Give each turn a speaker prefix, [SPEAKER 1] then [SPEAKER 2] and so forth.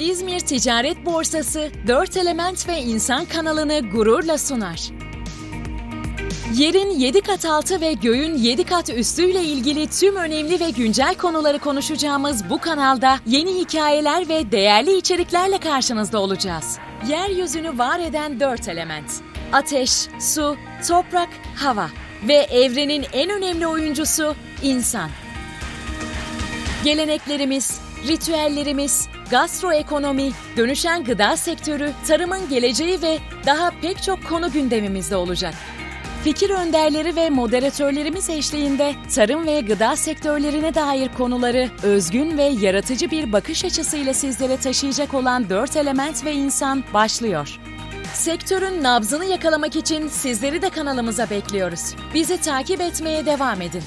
[SPEAKER 1] İzmir Ticaret Borsası 4 Element ve İnsan kanalını gururla sunar. Yerin 7 kat altı ve göğün 7 kat üstüyle ilgili tüm önemli ve güncel konuları konuşacağımız bu kanalda yeni hikayeler ve değerli içeriklerle karşınızda olacağız. Yeryüzünü var eden 4 element. Ateş, su, toprak, hava ve evrenin en önemli oyuncusu insan. Geleneklerimiz, ritüellerimiz, gastroekonomi, dönüşen gıda sektörü, tarımın geleceği ve daha pek çok konu gündemimizde olacak. Fikir önderleri ve moderatörlerimiz eşliğinde tarım ve gıda sektörlerine dair konuları özgün ve yaratıcı bir bakış açısıyla sizlere taşıyacak olan 4 element ve insan başlıyor. Sektörün nabzını yakalamak için sizleri de kanalımıza bekliyoruz. Bizi takip etmeye devam edin.